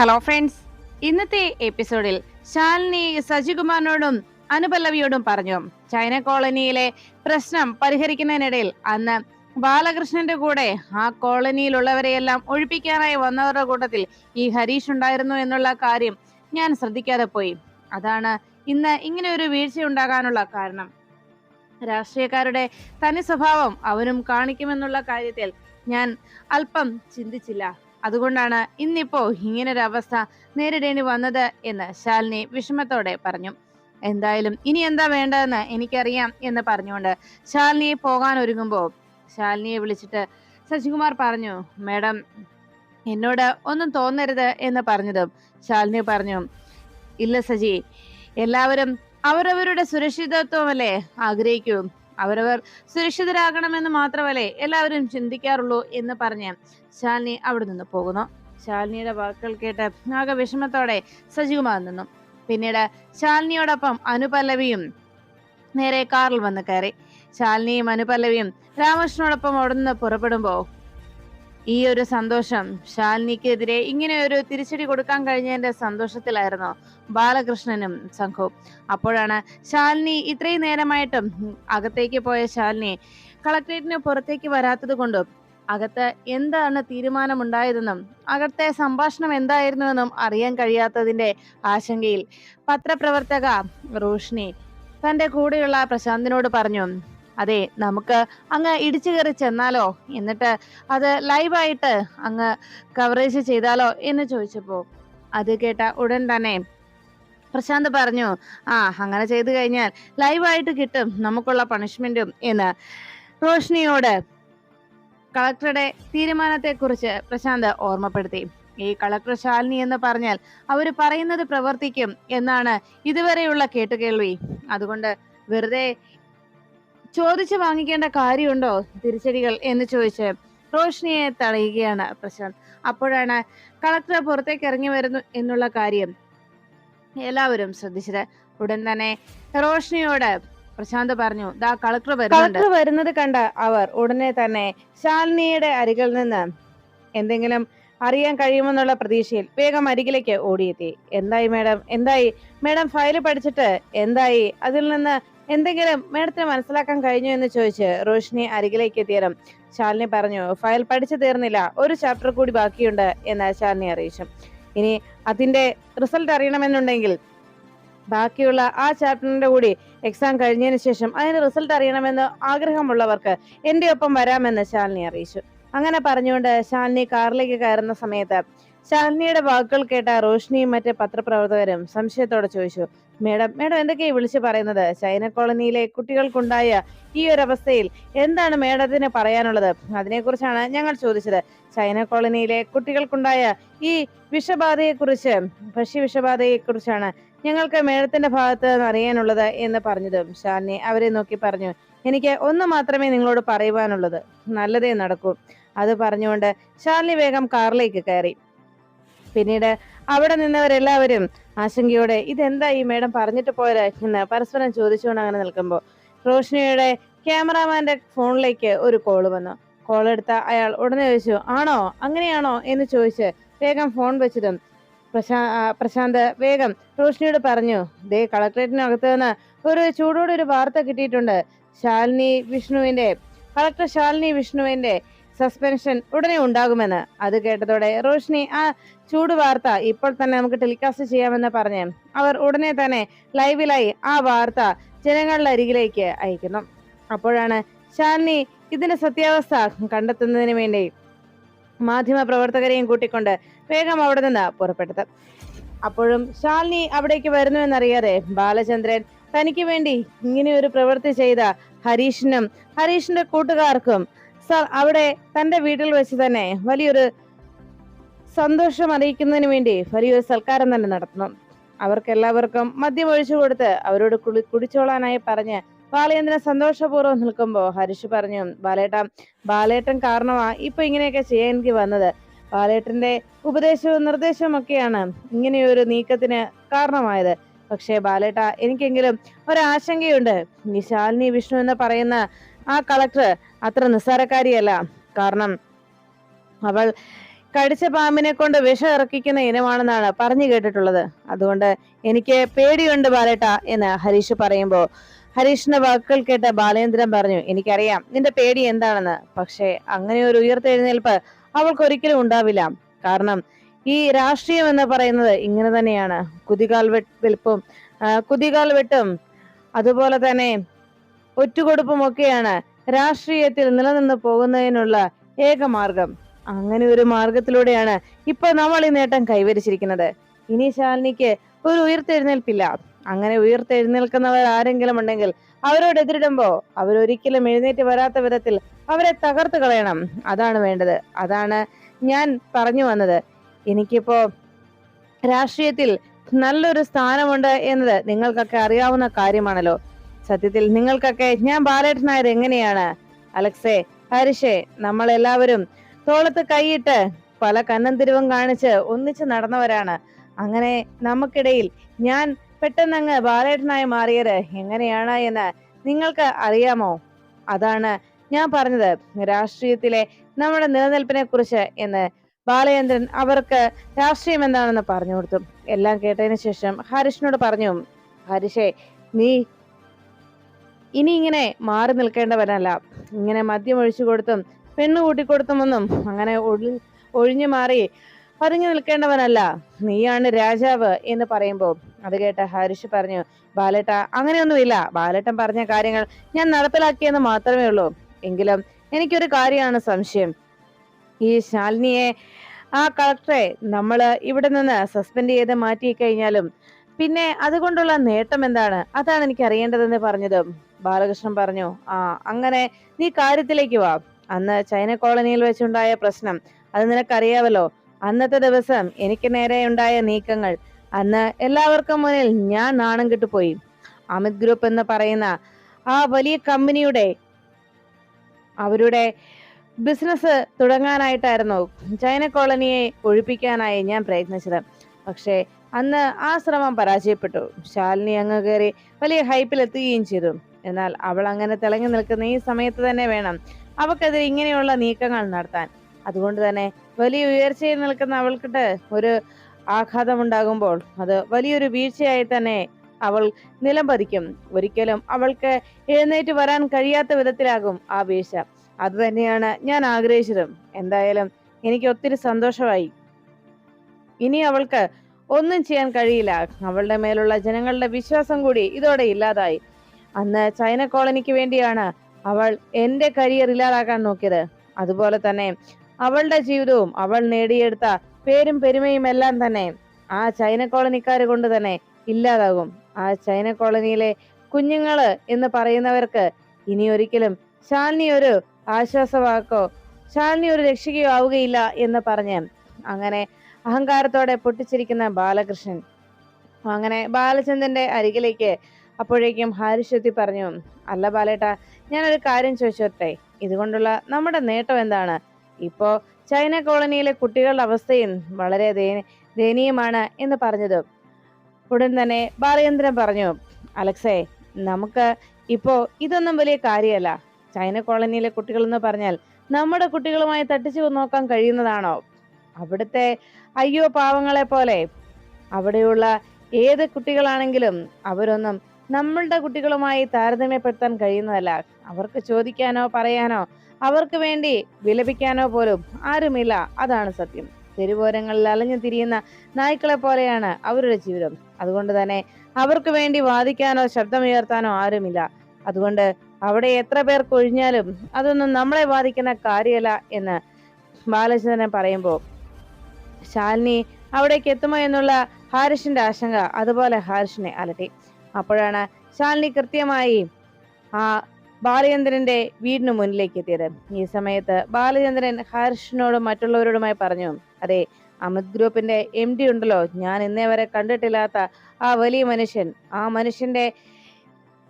Hello friends ഇന്നത്തെ എപ്പിസോഡിൽ ശാലിനി സജികുമാറിനോടും അനുപല്ലവിയോടും പറഞ്ഞു. ചൈന കോളനിയിലെ പ്രശ്നം പരിഹരിക്കുന്നതിനിടയിൽ അന്ന് ബാലകൃഷ്ണന്റെ കൂടെ ആ കോളനിയിലുള്ളവരെയെല്ലാം ഒഴിപ്പിക്കാനായി വന്നവരുടെ കൂട്ടത്തിൽ ഈ ഹരീഷ് ഉണ്ടായിരുന്നു എന്നുള്ള കാര്യം ഞാൻ ശ്രദ്ധിക്കാതെ പോയി. അതാണ് ഇന്ന് ഇങ്ങനെ ഒരു വീഴ്ച ഉണ്ടാകാനുള്ള കാരണം. രാഷ്ട്രീയക്കാരുടെ തനി സ്വഭാവം അവനും കാണിക്കുമെന്നുള്ള കാര്യത്തിൽ ഞാൻ അല്പം ചിന്തിച്ചില്ല. അതുകൊണ്ടാണ് ഇന്നിപ്പോ ഇങ്ങനൊരു അവസ്ഥ നേരിടേണ്ടി വന്നത് എന്ന് ശാലിനി വിഷമത്തോടെ പറഞ്ഞു. എന്തായാലും ഇനി എന്താ വേണ്ടതെന്ന് എനിക്കറിയാം എന്ന് പറഞ്ഞുകൊണ്ട് ശാലിനിയെ പോകാൻ ഒരുങ്ങുമ്പോൾ ശാലിനിയെ വിളിച്ചിട്ട് ശശികുമാർ പറഞ്ഞു മേഡം എന്നോട് ഒന്നും തോന്നരുത് എന്ന് പറഞ്ഞതും ശാലിനി പറഞ്ഞു ഇല്ല സജി എല്ലാവരും അവരവരുടെ സുരക്ഷിതത്വമല്ലേ ആഗ്രഹിക്കൂ. അവരവർ സുരക്ഷിതരാകണമെന്ന് മാത്രമല്ലേ എല്ലാവരും ചിന്തിക്കാറുള്ളൂ എന്ന് പറഞ്ഞ് ശാലിനി അവിടെ നിന്ന് പോകുന്നു. ശാലിനിയുടെ വാക്കുകൾ കേട്ട് ആകെ വിഷമത്തോടെ സജികുമാർ നിന്നു. പിന്നീട് ശാലിനിയോടൊപ്പം അനുപല്ലവിയും നേരെ കാറിൽ വന്ന് കയറി. ശാലിനിയും അനുപല്ലവിയും രാമകൃഷ്ണനോടൊപ്പം അവിടെ നിന്ന് പുറപ്പെടുമ്പോ ഈ ഒരു സന്തോഷം ശാലിനിക്കെതിരെ ഇങ്ങനെ ഒരു തിരിച്ചടി കൊടുക്കാൻ കഴിഞ്ഞതിന്റെ സന്തോഷത്തിലായിരുന്നു ബാലകൃഷ്ണനും സംഘവും. അപ്പോഴാണ് ശാലിനി ഇത്രയും നേരമായിട്ടും അകത്തേക്ക് പോയ ശാലിനി കളക്ട്രേറ്റിന് പുറത്തേക്ക് വരാത്തത് കൊണ്ടും അകത്ത് എന്താണ് തീരുമാനമുണ്ടായതെന്നും അകത്തെ സംഭാഷണം എന്തായിരുന്നുവെന്നും അറിയാൻ കഴിയാത്തതിന്റെ ആശങ്കയിൽ പത്രപ്രവർത്തക റോഷിനി തന്റെ കൂടെയുള്ള പ്രശാന്തിനോട് പറഞ്ഞു അതെ നമുക്ക് അങ്ങ് ഇടിച്ചു കയറി ചെന്നാലോ? എന്നിട്ട് അത് ലൈവായിട്ട് അങ്ങ് കവറേജ് ചെയ്താലോ എന്ന് ചോദിച്ചപ്പോ അത് കേട്ട ഉടൻ തന്നെ പ്രശാന്ത് പറഞ്ഞു ആ അങ്ങനെ ചെയ്തു കഴിഞ്ഞാൽ ലൈവായിട്ട് കിട്ടും നമുക്കുള്ള പണിഷ്മെന്റും എന്ന്. റോഷ്നിയോട് കളക്ടറുടെ തീരുമാനത്തെക്കുറിച്ച് പ്രശാന്ത് ഓർമ്മപ്പെടുത്തി. ഈ കളക്ടർ ശാലിനി എന്ന് പറഞ്ഞാൽ അവർ പറയുന്നത് പ്രവർത്തിക്കും എന്നാണ് ഇതുവരെയുള്ള കേട്ടുകേൾവി. അതുകൊണ്ട് വെറുതെ ചോദിച്ചു വാങ്ങിക്കേണ്ട കാര്യമുണ്ടോ? തിരിച്ചടികൾ എന്ന് ചോദിച്ച് റോഷ്നിയെ തടയുകയാണ് പ്രശാന്ത്. അപ്പോഴാണ് കളക്ടർ പുറത്തേക്ക് ഇറങ്ങി വരുന്നു എന്നുള്ള കാര്യം എല്ലാവരും ശ്രദ്ധിച്ചത്. ഉടൻ തന്നെ റോഷ്നിയോട് പ്രശാന്ത് പറഞ്ഞു ദാ കളക്ടർ കളക്ടർ വരുന്നത് കണ്ട അവർ ഉടനെ തന്നെ ശാലിനിയുടെ അരികിൽ നിന്ന് എന്തെങ്കിലും അറിയാൻ കഴിയുമെന്നുള്ള പ്രതീക്ഷയിൽ വേഗം അരികിലേക്ക് ഓടിയെത്തി. എന്തായി മേഡം? എന്തായി? മേഡം ഫയൽ പഠിച്ചിട്ട് എന്തായി? അതിൽ നിന്ന് എന്തെങ്കിലും മേഡത്തിന് മനസ്സിലാക്കാൻ കഴിഞ്ഞു എന്ന് ചോദിച്ച് റോഷിനി അരികിലേക്ക് എത്തിയതും ശാലിനി പറഞ്ഞു ഫയൽ പഠിച്ചു തീർന്നില്ല ഒരു ചാപ്റ്റർ കൂടി ബാക്കിയുണ്ട് എന്ന് ശാലിനി അറിയിച്ചു. ഇനി അതിന്റെ റിസൾട്ട് അറിയണമെന്നുണ്ടെങ്കിൽ ബാക്കിയുള്ള ആ ചാപ്റ്ററിന്റെ കൂടി എക്സാം കഴിഞ്ഞതിന് ശേഷം അതിന്റെ റിസൾട്ട് അറിയണമെന്ന് ആഗ്രഹമുള്ളവർക്ക് എന്റെ ഒപ്പം വരാമെന്ന് ശാലിനി അറിയിച്ചു. അങ്ങനെ പറഞ്ഞുകൊണ്ട് ശാലിനി കാറിലേക്ക് കയറുന്ന സമയത്ത് ശാലിനിയുടെ വാക്കുകൾ കേട്ട റോഷിനിയും മറ്റ് പത്രപ്രവർത്തകരും സംശയത്തോടെ ചോദിച്ചു മേഡം മേഡം എന്തൊക്കെയാ വിളിച്ചു പറയുന്നത്? ചൈന കോളനിയിലെ കുട്ടികൾക്കുണ്ടായ ഈ ഒരു അവസ്ഥയിൽ എന്താണ് മേഡത്തിന് പറയാനുള്ളത്? അതിനെക്കുറിച്ചാണ് ഞങ്ങൾ ചോദിച്ചത്. ചൈന കോളനിയിലെ കുട്ടികൾക്കുണ്ടായ ഈ വിഷബാധയെ കുറിച്ച് വിഷബാധയെക്കുറിച്ച് ഭക്ഷ്യവിഷബാധയെക്കുറിച്ചാണ് ഞങ്ങൾക്ക് മേഡത്തിന്റെ ഭാഗത്ത് നിന്ന് അറിയാനുള്ളത് എന്ന് പറഞ്ഞതും. ഷാനെ അവരെ നോക്കി പറഞ്ഞു എനിക്ക് ഒന്ന് മാത്രമേ നിങ്ങളോട് പറയുവാനുള്ളത്. നല്ലതേ നടക്കൂ. അത് പറഞ്ഞുകൊണ്ട് ഷാലിനി വേഗം കാറിലേക്ക് കയറി. പിന്നീട് അവിടെ നിന്നവരെല്ലാവരും ആശങ്കയോടെ ഇതെന്താ ഈ മേഡം പറഞ്ഞിട്ട് പോയത്? എന്ന് പരസ്പരം ചോദിച്ചുകൊണ്ട് അങ്ങനെ നിൽക്കുമ്പോൾ റോഷ്നിയുടെ ക്യാമറാമാന്റെ ഫോണിലേക്ക് ഒരു കോൾ വന്നു. കോൾ എടുത്ത അയാൾ ഉടനെ ചോദിച്ചു ആണോ? അങ്ങനെയാണോ? എന്ന് ചോദിച്ച് വേഗം ഫോൺ വെച്ചതും പ്രശാ പ്രശാന്ത് വേഗം റോഷ്നിയോട് പറഞ്ഞു ദേ കളക്ടറേറ്റിനകത്ത് നിന്ന് ഒരു ചൂടോടെ ഒരു വാർത്ത കിട്ടിയിട്ടുണ്ട്. ശാലിനി വിഷ്ണുവിന്റെ കളക്ടർ ശാലിനി വിഷ്ണുവിന്റെ സസ്പെൻഷൻ ഉടനെ ഉണ്ടാകുമെന്ന് അത് കേട്ടതോടെ റോഷിനി ആ ചൂട് വാർത്ത ഇപ്പോൾ തന്നെ നമുക്ക് ടെലികാസ്റ്റ് ചെയ്യാമെന്ന് പറഞ്ഞ് അവർ ഉടനെ തന്നെ ലൈവിലായി ആ വാർത്ത ജനങ്ങളുടെ അരികിലേക്ക് അയക്കുന്നു. അപ്പോഴാണ് ശാലിനി ഇതിന്റെ സത്യാവസ്ഥ കണ്ടെത്തുന്നതിന് വേണ്ടി മാധ്യമ പ്രവർത്തകരെയും കൂട്ടിക്കൊണ്ട് വേഗം അവിടെ നിന്ന് പുറപ്പെട്ടത്. അപ്പോഴും ശാലിനി അവിടേക്ക് വരുന്നുവെന്നറിയാതെ ബാലചന്ദ്രൻ തനിക്ക് വേണ്ടി ഇങ്ങനെ ഒരു പ്രവൃത്തി ചെയ്ത ഹരീഷിനും ഹരീഷിന്റെ കൂട്ടുകാർക്കും സ- അവിടെ തന്റെ വീട്ടിൽ വെച്ച് തന്നെ വലിയൊരു സന്തോഷം അറിയിക്കുന്നതിന് വേണ്ടി വലിയൊരു സൽക്കാരം തന്നെ നടത്തുന്നു അവർക്ക് എല്ലാവർക്കും മദ്യം ഒഴിച്ചു കൊടുത്ത് അവരോട് കുളി കുടിച്ചോളാനായി പറഞ്ഞ് ബാലേന്ദ്രൻ സന്തോഷപൂർവം നിൽക്കുമ്പോൾ ഹരിഷ് പറഞ്ഞു ബാലേട്ടൻ ബാലേട്ടൻ കാരണമാ ഇപ്പൊ ഇങ്ങനെയൊക്കെ ചെയ്യാൻ എനിക്ക് വന്നത്. ബാലേട്ടന്റെ ഉപദേശവും നിർദ്ദേശവും ഒക്കെയാണ് ഇങ്ങനെയൊരു നീക്കത്തിന് കാരണമായത്. പക്ഷേ ബാലേട്ട എനിക്കെങ്കിലും ഒരാശങ്കയുണ്ട്. ഈ ശാലിനി വിഷ്ണു എന്ന് പറയുന്ന ആ കളക്ടർ അത്ര നിസ്സാരക്കാരിയല്ല. കാരണം അവൾ കടിച്ച പാമ്പിനെ കൊണ്ട് വിഷം ഇറക്കിക്കുന്ന ഇനമാണെന്നാണ് പറഞ്ഞു കേട്ടിട്ടുള്ളത്. അതുകൊണ്ട് എനിക്ക് പേടിയുണ്ട് ബാലേട്ട എന്ന് ഹരീഷ് പറയുമ്പോൾ. ഹരീഷിന്റെ വാക്കുകൾ കേട്ട ബാലേന്ദ്രൻ പറഞ്ഞു എനിക്കറിയാം നിന്റെ പേടി എന്താണെന്ന്. പക്ഷേ അങ്ങനെ ഒരു ഉയർത്തെഴുന്നേൽപ്പ് അവൾക്ക് ഒരിക്കലും ഉണ്ടാവില്ല. കാരണം ഈ രാഷ്ട്രീയം എന്ന് പറയുന്നത് ഇങ്ങനെ തന്നെയാണ്. കുതികാൽ വെൽപ്പും കുതികാൽ വെട്ടും. അതുപോലെ തന്നെ ഒറ്റുകൊടുപ്പും ഒക്കെയാണ് രാഷ്ട്രീയത്തിൽ നിലനിന്ന് പോകുന്നതിനുള്ള ഏക മാർഗം. അങ്ങനെ ഒരു മാർഗത്തിലൂടെയാണ് ഇപ്പൊ നമ്മൾ ഈ നേട്ടം കൈവരിച്ചിരിക്കുന്നത്. ഇനി ശാലിനിക്ക് ഒരു ഉയർത്തെഴുന്നേൽപ്പില്ല. അങ്ങനെ ഉയർത്തെഴുന്നേൽക്കുന്നവർ ആരെങ്കിലും ഉണ്ടെങ്കിൽ അവരോട് എതിരിടുമ്പോ അവരൊരിക്കലും എഴുന്നേറ്റ് വരാത്ത വിധത്തിൽ അവരെ തകർത്ത് കളയണം. അതാണ് വേണ്ടത്. അതാണ് ഞാൻ പറഞ്ഞു വന്നത്. എനിക്കിപ്പോ രാഷ്ട്രീയത്തിൽ നല്ലൊരു സ്ഥാനമുണ്ട് എന്നത് നിങ്ങൾക്കൊക്കെ അറിയാവുന്ന കാര്യമാണല്ലോ. സത്യത്തിൽ നിങ്ങൾക്കൊക്കെ ഞാൻ ബാലേട്ടൻ നായർ എങ്ങനെയാണ്? അലക്സേ ഹരിഷേ നമ്മളെല്ലാവരും തോളത്ത് കൈയിട്ട് പല കന്നം തിരിവും കാണിച്ച് ഒന്നിച്ച് നടന്നവരാണ്. അങ്ങനെ നമുക്കിടയിൽ ഞാൻ പെട്ടെന്നങ്ങ് ബാലേട്ടനായി മാറിയത് എങ്ങനെയാണ് എന്ന് നിങ്ങൾക്ക് അറിയാമോ? അതാണ് ഞാൻ പറഞ്ഞത്. രാഷ്ട്രീയത്തിലെ നമ്മുടെ നിലനിൽപ്പിനെ കുറിച്ച് എന്ന് ബാലചന്ദ്രൻ അവർക്ക് രാഷ്ട്രീയം എന്താണെന്ന് പറഞ്ഞു കൊടുത്തു. എല്ലാം കേട്ടതിന് ശേഷം ഹരീഷിനോട് പറഞ്ഞു ഹരിഷേ നീ ഇനി ഇങ്ങനെ മാറി നിൽക്കേണ്ടവനല്ല ഇങ്ങനെ മദ്യം ഒഴിച്ചു കൊടുത്തും പെണ്ണ് കൂട്ടിക്കൊടുത്തുമൊന്നും അങ്ങനെ ഒഴി ഒഴിഞ്ഞു മാറി പതുങ്ങി നിൽക്കേണ്ടവനല്ല. നീയാണ് രാജാവ് എന്ന് പറയുമ്പോൾ. അത് കേട്ട ഹരിഷ് പറഞ്ഞു ബാലേട്ട അങ്ങനെയൊന്നുമില്ല. ബാലേട്ടൻ പറഞ്ഞ കാര്യങ്ങൾ ഞാൻ നടപ്പിലാക്കിയെന്ന് മാത്രമേ ഉള്ളൂ. എങ്കിലും എനിക്കൊരു കാര്യമാണ് സംശയം. ഈ ശാലിനിയെ ആ കളക്ടറെ നമ്മൾ ഇവിടെ നിന്ന് സസ്പെൻഡ് ചെയ്ത് മാറ്റി കഴിഞ്ഞാലും പിന്നെ അതുകൊണ്ടുള്ള നേട്ടം എന്താണ്? അതാണ് എനിക്ക് അറിയേണ്ടതെന്ന് പറഞ്ഞതും. ബാലകൃഷ്ണൻ പറഞ്ഞു ആ അങ്ങനെ നീ കാര്യത്തിലേക്ക് വാ. അന്ന് ചൈന കോളനിയിൽ വെച്ചുണ്ടായ പ്രശ്നം അത് നിനക്കറിയാവല്ലോ. അന്നത്തെ ദിവസം എനിക്ക് നേരെ ഉണ്ടായ നീക്കങ്ങൾ. അന്ന് എല്ലാവർക്കും മുന്നിൽ ഞാൻ നാണം കിട്ടുപോയി. അമിത് ഗ്രൂപ്പ് എന്ന് പറയുന്ന ആ വലിയ കമ്പനിയുടെ അവരുടെ ബിസിനസ് തുടങ്ങാനായിട്ടായിരുന്നു ചൈന കോളനിയെ ഒഴിപ്പിക്കാനായി ഞാൻ പ്രയത്നിച്ചത്. പക്ഷേ അന്ന് ആ ശ്രമം പരാജയപ്പെട്ടു. ശാലിനി അങ്ങ് കയറി വലിയ ഹൈപ്പിലെത്തുകയും ചെയ്തു. എന്നാൽ അവൾ അങ്ങനെ തിളങ്ങി നിൽക്കുന്ന ഈ സമയത്ത് തന്നെ വേണം അവക്കെതിരെ ഇങ്ങനെയുള്ള നീക്കങ്ങൾ നടത്താൻ. അതുകൊണ്ട് തന്നെ വലിയ ഉയർച്ചയിൽ നിൽക്കുന്ന അവൾക്കിട്ട് ഒരു ആഘാതം ഉണ്ടാകുമ്പോൾ അത് വലിയൊരു വീഴ്ചയായി തന്നെ അവൾ നിലം പതിക്കും ഒരിക്കലും അവൾക്ക് എഴുന്നേറ്റ് വരാൻ കഴിയാത്ത വിധത്തിലാകും ആ വീഴ്ച. അത് തന്നെയാണ് ഞാൻ ആഗ്രഹിച്ചതും. എന്തായാലും എനിക്ക് ഒത്തിരി സന്തോഷമായി. ഇനി അവൾക്ക് ഒന്നും ചെയ്യാൻ കഴിയില്ല. അവളുടെ മേലുള്ള ജനങ്ങളുടെ വിശ്വാസം കൂടി ഇതോടെ ഇല്ലാതായി. അന്ന് ചൈന കോളനിക്ക് വേണ്ടിയാണ് അവൾ എന്റെ കരിയർ ഇല്ലാതാക്കാൻ നോക്കിയത്. അതുപോലെ തന്നെ അവളുടെ ജീവിതവും അവൾ നേടിയെടുത്ത പേരും പെരുമയും എല്ലാം തന്നെ ആ ചൈന കോളനിക്കാർ കൊണ്ട് തന്നെ ഇല്ലാതാകും. ആ ചൈന കോളനിയിലെ കുഞ്ഞുങ്ങൾ എന്ന് പറയുന്നവർക്ക് ഇനി ഒരിക്കലും ശാലിനി ഒരു ആശ്വാസവാക്കോ ശാലിനി ഒരു രക്ഷിക്കയോ ആവുകയില്ല എന്ന് പറഞ്ഞ് അങ്ങനെ അഹങ്കാരത്തോടെ പൊട്ടിച്ചിരിക്കുന്ന ബാലകൃഷ്ണൻ. അങ്ങനെ ബാലചന്ദ്രന്റെ അരികിലേക്ക് അപ്പോഴേക്കും ഹാരിഷ് പറഞ്ഞു അല്ല ബാലേട്ട ഞാനൊരു കാര്യം ചോദിച്ചോട്ടെ? ഇതുകൊണ്ടുള്ള നമ്മുടെ നേട്ടം എന്താണ്? ഇപ്പോ ചൈന കോളനിയിലെ കുട്ടികളുടെ അവസ്ഥയും വളരെ ദയനീയമാണ് എന്ന് പറഞ്ഞത്. ഉടൻ തന്നെ ബാലചന്ദ്രൻ പറഞ്ഞു അലക്സേ നമുക്ക് ഇപ്പോ ഇതൊന്നും വലിയ കാര്യമല്ല. ചൈന കോളനിയിലെ കുട്ടികൾ എന്ന് പറഞ്ഞാൽ നമ്മുടെ കുട്ടികളുമായി തട്ടിച്ചു നോക്കാൻ കഴിയുന്നതാണോ? അവിടുത്തെ അയ്യോ പാവങ്ങളെ പോലെ. അവിടെയുള്ള ഏത് കുട്ടികളാണെങ്കിലും അവരൊന്നും നമ്മളുടെ കുട്ടികളുമായി താരതമ്യപ്പെടുത്താൻ കഴിയുന്നതല്ല. അവർക്ക് ചോദിക്കാനോ പറയാനോ അവർക്ക് വേണ്ടി വിലപിക്കാനോ പോലും ആരുമില്ല. അതാണ് സത്യം. തെരുവോരങ്ങളിൽ അലഞ്ഞു തിരിയുന്ന നായ്ക്കളെ പോലെയാണ് അവരുടെ ജീവിതം. അതുകൊണ്ട് തന്നെ അവർക്ക് വേണ്ടി വാദിക്കാനോ ശബ്ദമുയർത്താനോ ആരുമില്ല. അതുകൊണ്ട് അവിടെ എത്ര പേർ കൊഴിഞ്ഞാലും അതൊന്നും നമ്മളെ ബാധിക്കുന്ന കാര്യമല്ല എന്ന് ബാലചന്ദ്രൻ പറയുമ്പോൾ ശാലിനി അവിടേക്ക് എത്തുമോ എന്നുള്ള ഹാരിഷിന്റെ ആശങ്ക അതുപോലെ ഹാരിഷിനെ അലട്ടി. അപ്പോഴാണ് ശാലിനി കൃത്യമായി ആ ബാലചന്ദ്രന്റെ വീടിന് മുന്നിലേക്ക് എത്തിയത്. ഈ സമയത്ത് ബാലചന്ദ്രൻ ഹർഷിനോടും മറ്റുള്ളവരോടുമായി പറഞ്ഞു അതെ അമിത് ഗ്രൂപ്പിന്റെ എം ഡി ഉണ്ടല്ലോ ഞാൻ ഇന്നേ വരെ കണ്ടിട്ടില്ലാത്ത ആ വലിയ മനുഷ്യൻ ആ മനുഷ്യന്റെ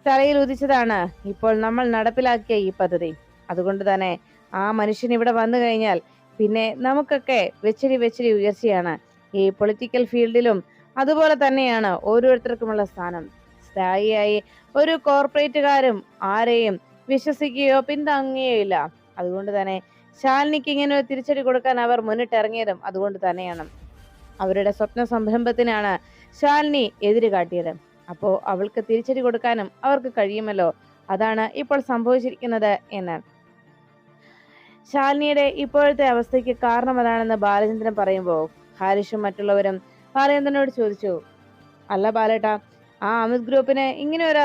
തലയിൽ ഉദിച്ചതാണ് ഇപ്പോൾ നമ്മൾ നടപ്പിലാക്കിയ ഈ പദ്ധതി. അതുകൊണ്ട് തന്നെ ആ മനുഷ്യൻ ഇവിടെ വന്നു കഴിഞ്ഞാൽ പിന്നെ നമുക്കൊക്കെ വെച്ചടി വെച്ചടി ഉയർച്ചയാണ്. ഈ പൊളിറ്റിക്കൽ ഫീൽഡിലും അതുപോലെ തന്നെയാണ് ഓരോരുത്തർക്കുമുള്ള സ്ഥാനം. സ്ഥായിയായി. ഒരു കോർപ്പറേറ്റുകാരും ആരെയും വിശ്വസിക്കുകയോ പിന്താങ്ങുകയോ ഇല്ല. അതുകൊണ്ട് തന്നെ ശാലിനിക്ക് ഇങ്ങനെ ഒരു തിരിച്ചടി കൊടുക്കാൻ അവർ മുന്നിട്ടിറങ്ങിയതും അതുകൊണ്ട് തന്നെയാണ്. അവരുടെ സ്വപ്ന സംരംഭത്തിനാണ് ശാലിനി എതിര് കാട്ടിയത്. അപ്പോൾ അവൾക്ക് തിരിച്ചടി കൊടുക്കാനും അവർക്ക് കഴിയുമല്ലോ. അതാണ് ഇപ്പോൾ സംഭവിച്ചിരിക്കുന്നത് എന്ന്. ശാലിനിയുടെ ഇപ്പോഴത്തെ അവസ്ഥയ്ക്ക് കാരണം അതാണെന്ന് ബാലചന്ദ്രൻ പറയുമ്പോൾ ഹാരിഷും മറ്റുള്ളവരും ബാലചന്ദ്രനോട് ചോദിച്ചു അല്ല ബാലേട്ട ആ അമിത് ഗ്രൂപ്പിന് ഇങ്ങനെ ഒരു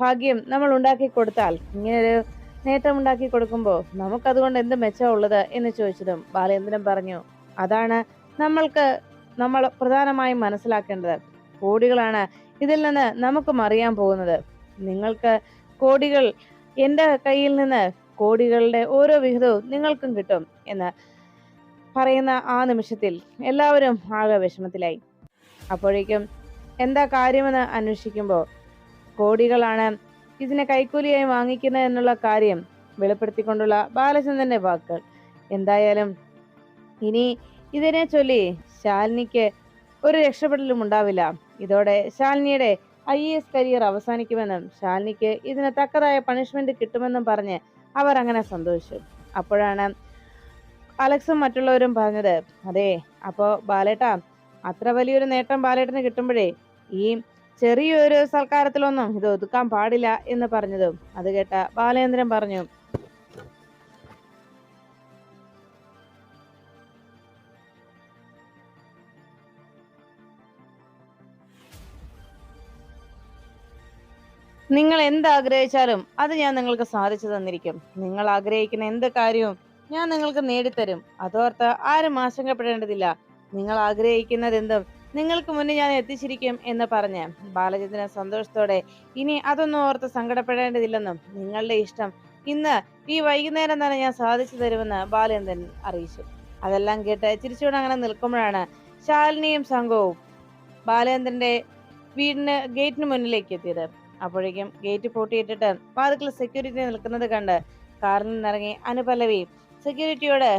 ഭാഗ്യം നമ്മൾ ഉണ്ടാക്കി കൊടുത്താൽ ഇങ്ങനൊരു നേട്ടം ഉണ്ടാക്കി കൊടുക്കുമ്പോൾ നമുക്കതുകൊണ്ട് എന്ത് മെച്ചമുള്ളത് എന്ന് ചോദിച്ചതും ബാലേന്ദ്രൻ പറഞ്ഞു അതാണ് നമ്മൾക്ക് നമ്മൾ പ്രധാനമായും മനസ്സിലാക്കേണ്ടത്. കോടികളാണ് ഇതിൽ നിന്ന് നമുക്ക് അറിയാൻ പോകുന്നത്. നിങ്ങൾക്ക് കോടികൾ എന്റെ കയ്യിൽ നിന്ന് കോടികളുടെ ഓരോ വിഹിതവും നിങ്ങൾക്കും കിട്ടും എന്ന് പറയുന്ന ആ നിമിഷത്തിൽ എല്ലാവരും ആകെ വിഷമത്തിലായി. അപ്പോഴേക്കും എന്താ കാര്യമെന്ന് അന്വേഷിക്കുമ്പോൾ കോടികളാണ് ഇതിനെ കൈക്കൂലിയായി വാങ്ങിക്കുന്നത് എന്നുള്ള കാര്യം വെളിപ്പെടുത്തിക്കൊണ്ടുള്ള ബാലചന്ദ്രന്റെ വാക്കുകൾ. എന്തായാലും ഇനി ഇതിനെ ചൊല്ലി ശാലിനിക്ക് ഒരു രക്ഷപ്പെടലും ഉണ്ടാവില്ല. ഇതോടെ ശാലിനിയുടെ ഐ എസ് കരിയർ അവസാനിക്കുമെന്നും ശാലിനിക്ക് ഇതിന് തക്കതായ പണിഷ്മെന്റ് കിട്ടുമെന്നും പറഞ്ഞ് അവർ അങ്ങനെ സന്തോഷിച്ചു. അപ്പോഴാണ് അലക്സും മറ്റുള്ളവരും പറഞ്ഞത് അതെ അപ്പോ ബാലേട്ട അത്ര വലിയൊരു നേട്ടം ബാലേട്ടന് കിട്ടുമ്പോഴേ ഈ ചെറിയൊരു സൽക്കാരത്തിലൊന്നും ഇത് ഒതുക്കാൻ പാടില്ല എന്ന് പറഞ്ഞതും. അത് കേട്ട ബാലേന്ദ്രൻ പറഞ്ഞു. നിങ്ങൾ എന്ത് ആഗ്രഹിച്ചാലും അത് ഞാൻ നിങ്ങൾക്ക് സാധിച്ചു തന്നിരിക്കും. നിങ്ങൾ ആഗ്രഹിക്കുന്ന എന്ത് കാര്യവും ഞാൻ നിങ്ങൾക്ക് നേടിത്തരും. അതോർത്ത് ആരും ആശങ്കപ്പെടേണ്ടതില്ല. നിങ്ങൾ ആഗ്രഹിക്കുന്നത് എന്തും നിങ്ങൾക്ക് മുന്നേ ഞാൻ എത്തിച്ചിരിക്കും എന്ന് പറഞ്ഞ് ബാലചന്ദ്രൻ സന്തോഷത്തോടെ ഇനി അതൊന്നും ഓർത്ത് സങ്കടപ്പെടേണ്ടതില്ലെന്നും നിങ്ങളുടെ ഇഷ്ടം. ഇന്ന് ഈ വൈകുന്നേരം തന്നെ ഞാൻ സാധിച്ചു തരുമെന്ന് ബാലചന്ദ്രൻ അറിയിച്ചു. അതെല്ലാം കേട്ട് ചിരിച്ചുകൊണ്ട് അങ്ങനെ നിൽക്കുമ്പോഴാണ് ശാലിനിയും സംഘവും ബാലചന്ദ്രന്റെ വീടിന് ഗേറ്റിന് മുന്നിലേക്ക് എത്തിയത്. അപ്പോഴേക്കും ഗേറ്റ് പൂട്ടിയിട്ടിട്ട് വാതിക്കൽ സെക്യൂരിറ്റി നിൽക്കുന്നത് കണ്ട് കാറിൽ നിന്നിറങ്ങി അനുപല്ലവി സെക്യൂരിറ്റിയോട്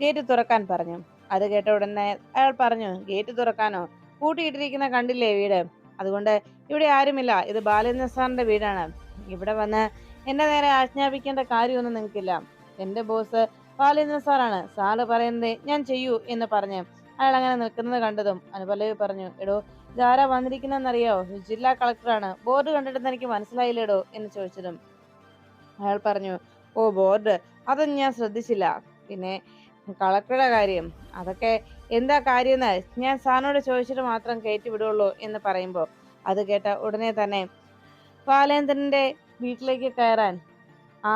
ഗേറ്റ് തുറക്കാൻ പറഞ്ഞു. അത് കേട്ട ഉടനെ അയാൾ പറഞ്ഞു ഗേറ്റ് തുറക്കാനോ? പൂട്ടിയിട്ടിരിക്കുന്ന കണ്ടില്ലേ വീട്? അതുകൊണ്ട് ഇവിടെ ആരുമില്ല. ഇത് ബാലേന്ദ്ര സാറിന്റെ വീടാണ്. ഇവിടെ വന്ന് എന്റെ നേരെ ആജ്ഞാപിക്കേണ്ട കാര്യമൊന്നും നിങ്ങൾക്കില്ല. എന്റെ ബോസ് ബാലേന്ദ്ര സാറാണ്. സാറ് പറയുന്നത് ഞാൻ ചെയ്യൂ എന്ന് പറഞ്ഞ് അയാൾ അങ്ങനെ നിൽക്കുന്നത് കണ്ടതും അനുപല്ലവി പറഞ്ഞു എടോ ഇതാരാ വന്നിരിക്കുന്നറിയോ ജില്ലാ കളക്ടറാണ്. ബോർഡ് കണ്ടിട്ട് എനിക്ക് മനസ്സിലായില്ലേടോ? എന്ന് ചോദിച്ചതും അയാൾ പറഞ്ഞു ഓ ബോർഡ്. അതൊന്നും ഞാൻ ശ്രദ്ധിച്ചില്ല. പിന്നെ കളക്ടറുടെ കാര്യം. അതൊക്കെ എന്താ കാര്യമെന്ന് ഞാൻ സാറിനോട് ചോദിച്ചിട്ട് മാത്രം കയറ്റി വിടുള്ളൂ എന്ന് പറയുമ്പോൾ അത് കേട്ട ഉടനെ തന്നെ ബാലേന്ദ്രന്റെ വീട്ടിലേക്ക് കയറാൻ ആ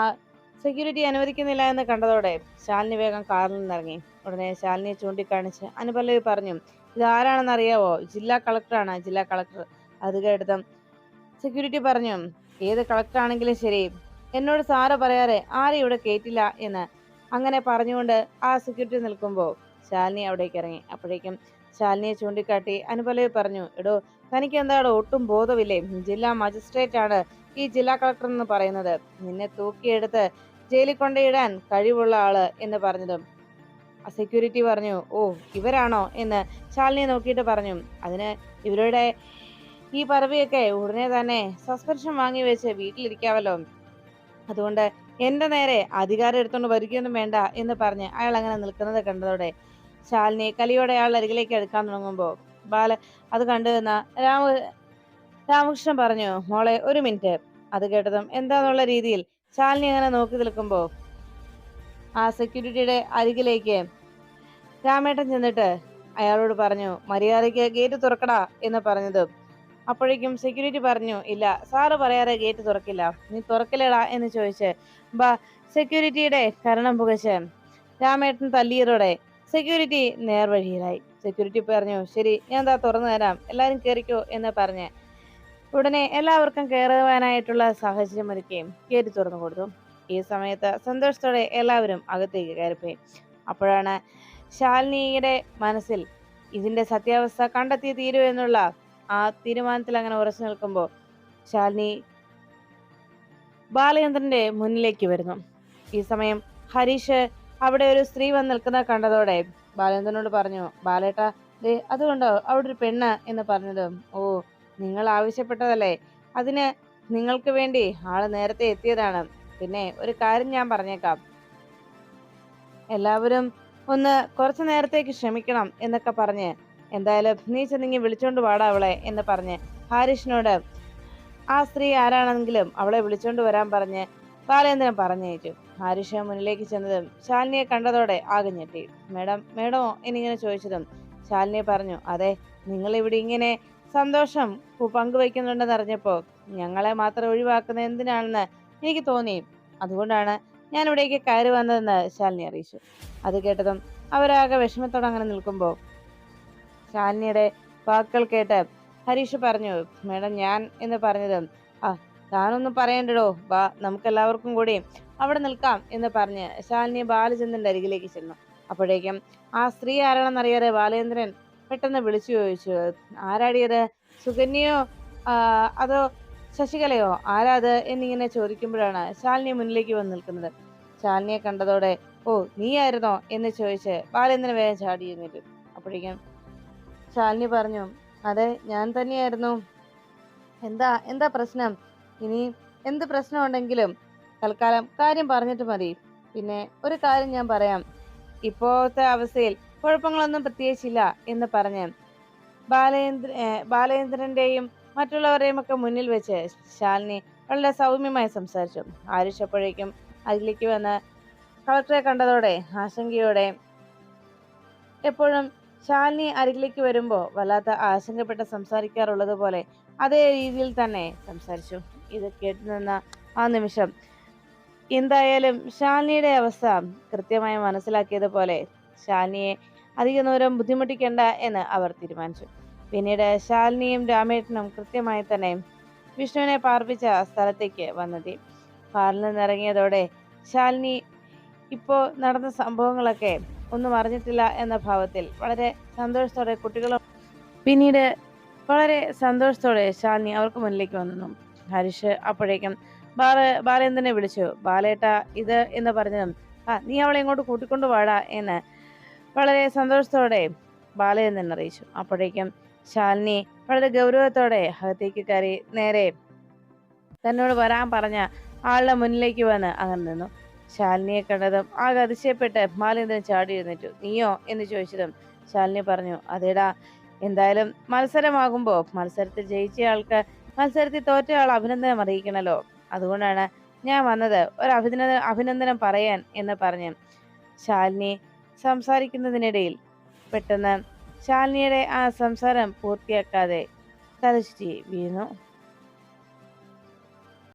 സെക്യൂരിറ്റി അനുവദിക്കുന്നില്ല എന്ന് കണ്ടതോടെ ശാലിനി വേഗം കാറിൽ നിന്നിറങ്ങി. ഉടനെ ശാലിനിയെ ചൂണ്ടിക്കാണിച്ച് അനുപല്ലവി പറഞ്ഞു ഇത് ആരാണെന്ന് അറിയാവോ? ജില്ലാ കളക്ടറാണ് ജില്ലാ കളക്ടർ. അത് കേട്ടതും സെക്യൂരിറ്റി പറഞ്ഞു ഏത് കളക്ടറാണെങ്കിലും ശരി. എന്നോട് സാറ് പറയാതെ ആരും ഇവിടെ കേട്ടില്ല എന്ന് അങ്ങനെ പറഞ്ഞുകൊണ്ട് ആ സെക്യൂരിറ്റി നിൽക്കുമ്പോൾ ശാലിനി അവിടേക്ക് ഇറങ്ങി. അപ്പോഴേക്കും ശാലിനിയെ ചൂണ്ടിക്കാട്ടി അനുപല്ലവി പറഞ്ഞു എടോ തനിക്ക് എന്താടോ ഒട്ടും ബോധമില്ലേ? ജില്ലാ മജിസ്ട്രേറ്റ് ആണ് ഈ ജില്ലാ കളക്ടർ എന്ന് പറയുന്നത്. നിന്നെ തൂക്കിയെടുത്ത് ജയിലിൽ കൊണ്ടിടാൻ കഴിവുള്ള ആൾ എന്ന് പറഞ്ഞതും. സെക്യൂരിറ്റി പറഞ്ഞു ഓ ഇവരാണോ? എന്ന് ശാലിനിയെ നോക്കിയിട്ട് പറഞ്ഞു അതിന് ഇവരുടെ ഈ പറവിയൊക്കെ ഉടനെ തന്നെ സസ്പെൻഷൻ വാങ്ങി വെച്ച് വീട്ടിലിരിക്കാവല്ലോ. അതുകൊണ്ട് എന്റെ നേരെ അധികാരം എടുത്തുകൊണ്ട് വരികയൊന്നും വേണ്ട എന്ന് പറഞ്ഞ് അയാൾ അങ്ങനെ നിൽക്കുന്നത് കണ്ടതോടെ ശാലിനി കലിയോടെ അയാൾ അരികിലേക്ക് എടുക്കാൻ തുടങ്ങുമ്പോൾ ബാല അത് കണ്ടു നിന്ന രാമ രാമകൃഷ്ണൻ പറഞ്ഞു മോളെ ഒരു മിനിറ്റ്. അത് കേട്ടതും എന്താന്നുള്ള രീതിയിൽ ശാലിനി അങ്ങനെ നോക്കി നിൽക്കുമ്പോൾ ആ സെക്യൂരിറ്റിയുടെ അരികിലേക്ക് രാമേട്ടൻ ചെന്നിട്ട് അയാളോട് പറഞ്ഞു മര്യാദയ്ക്ക് ഗേറ്റ് തുറക്കടാ എന്ന് പറഞ്ഞതും. അപ്പോഴേക്കും സെക്യൂരിറ്റി പറഞ്ഞു ഇല്ല സാറ് പറയാതെ ഗേറ്റ് തുറക്കില്ല. നീ തുറക്കില്ലടാ എന്ന് ചോദിച്ച് സെക്യൂരിറ്റിയുടെ കരണം പുകച്ച് രാമേട്ടൻ തല്ലിയതോടെ സെക്യൂരിറ്റി നേർവഴിയിലായി. സെക്യൂരിറ്റി പറഞ്ഞു ശരി ഞാൻ എന്താ തുറന്നു തരാം എല്ലാവരും കയറിക്കോ എന്ന് പറഞ്ഞ് ഉടനെ എല്ലാവർക്കും കയറുവാനായിട്ടുള്ള സാഹചര്യം ഒരുക്കുകയും കയറി തുറന്നു കൊടുത്തു. ഈ സമയത്ത് സന്തോഷത്തോടെ എല്ലാവരും അകത്തേക്ക് കയറിപ്പോയി. അപ്പോഴാണ് ശാലിനിയുടെ മനസ്സിൽ ഇതിന്റെ സത്യാവസ്ഥ കണ്ടെത്തി തീരൂ എന്നുള്ള ആ തീരുമാനത്തിൽ അങ്ങനെ ഉറച്ചു നിൽക്കുമ്പോൾ ശാലിനി ബാലചന്ദ്രന്റെ മുന്നിലേക്ക് വരുന്നു. ഈ സമയം ഹരീഷ് അവിടെ ഒരു സ്ത്രീ വന്ന് നിൽക്കുന്ന കണ്ടതോടെ ബാലചന്ദ്രനോട് പറഞ്ഞു ബാലേട്ട ദേ അതുകൊണ്ടോ? അവിടെ ഒരു പെണ്ണ് എന്ന് പറഞ്ഞത്. ഓ നിങ്ങൾ ആവശ്യപ്പെട്ടതല്ലേ? അതിന് നിങ്ങൾക്ക് വേണ്ടി ആൾ നേരത്തെ എത്തിയതാണ്. പിന്നെ ഒരു കാര്യം ഞാൻ പറഞ്ഞേക്കാം. എല്ലാവരും ഒന്ന് കുറച്ചു നേരത്തേക്ക് ക്ഷമിക്കണം എന്നൊക്കെ പറഞ്ഞ് എന്തായാലും നീ ചെന്നിങ്ങി വിളിച്ചോണ്ട് വാടാ അവളെ എന്ന് പറഞ്ഞ് ഹാരിഷിനോട് ആ സ്ത്രീ ആരാണെങ്കിലും അവളെ വിളിച്ചോണ്ട് വരാൻ പറഞ്ഞ് ബാലേന്ദ്രൻ പറഞ്ഞയച്ചു. ഹാരിഷ മുന്നിലേക്ക് ചെന്നതും ശാലിനിയെ കണ്ടതോടെ ആകെ ഞെട്ടി. മേഡം മേഡമോ? എന്നിങ്ങനെ ചോദിച്ചതും ശാലിനി പറഞ്ഞു അതെ നിങ്ങൾ ഇവിടെ ഇങ്ങനെ സന്തോഷം പങ്കുവയ്ക്കുന്നുണ്ടെന്ന് അറിഞ്ഞപ്പോ ഞങ്ങളെ മാത്രം ഒഴിവാക്കുന്നത് എന്തിനാണെന്ന് എനിക്ക് തോന്നി. അതുകൊണ്ടാണ് ഞാൻ ഇവിടേക്ക് കയറി വന്നതെന്ന് ശാലിനി അറിയിച്ചു. അത് കേട്ടതും അവരാകെ വിഷമത്തോടെ അങ്ങനെ നിൽക്കുമ്പോൾ ശാലിനിയുടെ വാക്കുകൾ കേട്ട് ഹരീഷ് പറഞ്ഞു മേഡം ഞാൻ എന്ന് പറഞ്ഞത് ആ താനൊന്നും പറയണ്ടടോ വാ നമുക്കെല്ലാവർക്കും കൂടി അവിടെ നിൽക്കാം എന്ന് പറഞ്ഞ് ശാലിനി ബാലചന്ദ്രന്റെ അരികിലേക്ക് ചെന്നു. അപ്പോഴേക്കും ആ സ്ത്രീ ആരാണെന്നറിയാതെ ബാലേന്ദ്രൻ? പെട്ടെന്ന് വിളിച്ചു ചോദിച്ചു ആരാടിയത്? സുകന്യയോ അതോ ശശികലയോ? ആരാത് എന്നിങ്ങനെ ചോദിക്കുമ്പോഴാണ് ശാലിനി മുന്നിലേക്ക് വന്ന് നിൽക്കുന്നത്. ശാലിനിയെ കണ്ടതോടെ ഓ നീയായിരുന്നോ? എന്ന് ചോദിച്ച് ബാലേന്ദ്രൻ വേഗം ചാടി എഴുന്നേറ്റു. അപ്പോഴേക്കും ശാലിനി പറഞ്ഞു അതെ ഞാൻ തന്നെയായിരുന്നു. എന്താ എന്താ പ്രശ്നം? ഇനി എന്ത് പ്രശ്നം ഉണ്ടെങ്കിലും തൽക്കാലം കാര്യം പറഞ്ഞിട്ട് മതി. പിന്നെ ഒരു കാര്യം ഞാൻ പറയാം. ഇപ്പോഴത്തെ അവസ്ഥയിൽ കുഴപ്പങ്ങളൊന്നും പ്രത്യേകിച്ചില്ല എന്ന് പറഞ്ഞ് ബാലേന്ദ്ര ബാലേന്ദ്രന്റെയും മറ്റുള്ളവരെയും ഒക്കെ മുന്നിൽ വെച്ച് ശാലിനി വളരെ സൗമ്യമായി സംസാരിച്ചു. ആരുഷ് അതിലേക്ക് വന്ന് കളക്ടറെ കണ്ടതോടെ ആശങ്കയോടെ എപ്പോഴും ശാലിനി അരികിലേക്ക് വരുമ്പോൾ വല്ലാത്ത ആശങ്കപ്പെട്ട് സംസാരിക്കാറുള്ളത് പോലെ അതേ രീതിയിൽ തന്നെ സംസാരിച്ചു. ഇത് കേട്ടു നിന്ന ആ നിമിഷം എന്തായാലും ശാലിനിയുടെ അവസ്ഥ കൃത്യമായി മനസ്സിലാക്കിയതുപോലെ ശാലിനിയെ അധിക ദൂരം ബുദ്ധിമുട്ടിക്കേണ്ട എന്ന് അവർ തീരുമാനിച്ചു. പിന്നീട് ശാലിനിയും രാമേട്ടനും കൃത്യമായി തന്നെ വിഷ്ണുവിനെ പാർപ്പിച്ച സ്ഥലത്തേക്ക് വന്നെത്തി. കാറിൽ നിന്നിറങ്ങിയതോടെ ശാലിനി ഇപ്പോൾ നടന്ന സംഭവങ്ങളൊക്കെ ഒന്നും അറിഞ്ഞിട്ടില്ല എന്ന ഭാവത്തിൽ വളരെ സന്തോഷത്തോടെ കുട്ടികളും പിന്നീട് വളരെ സന്തോഷത്തോടെ ശാലിനി അവർക്ക് മുന്നിലേക്ക് വന്നു. ഹരിഷ് അപ്പോഴേക്കും ബാല ബാലേന്ദ്രനെ വിളിച്ചു. ബാലേട്ട ഇത് എന്ന് പറഞ്ഞതും ആ നീ അവളെ ഇങ്ങോട്ട് കൂട്ടിക്കൊണ്ടു വാടാ എന്ന് വളരെ സന്തോഷത്തോടെ ബാലേന്ദ്രൻ അറിയിച്ചു. അപ്പോഴേക്കും ശാലിനി വളരെ ഗൗരവത്തോടെ അകത്തേക്ക് കയറി നേരെ തന്നോട് വരാൻ പറഞ്ഞ ആളുടെ മുന്നിലേക്ക് വന്ന് അങ്ങനെ നിന്നു. ശാലിനിയെ കണ്ടതും ആകെ അതിശയപ്പെട്ട് ബാലേന്ദ്രൻ ചാടി എഴുന്നേറ്റു. നീയോ? എന്ന് ചോദിച്ചതും ശാലിനി പറഞ്ഞു അതേടാ എന്തായാലും മത്സരമാകുമ്പോ മത്സരത്തിൽ ജയിച്ച ആൾക്ക് മത്സരത്തിൽ തോറ്റ ആൾ അഭിനന്ദനം അറിയിക്കണല്ലോ. അതുകൊണ്ടാണ് ഞാൻ വന്നത്. ഒരു അഭിനന്ദനം അഭിനന്ദനം പറയാൻ എന്ന് പറഞ്ഞ്. ശാലിനി സംസാരിക്കുന്നതിനിടയിൽ പെട്ടെന്ന് ശാലിനിയുടെ ആ സംസാരം പൂർത്തിയാക്കാതെ തലശ്ശേരി വീണു.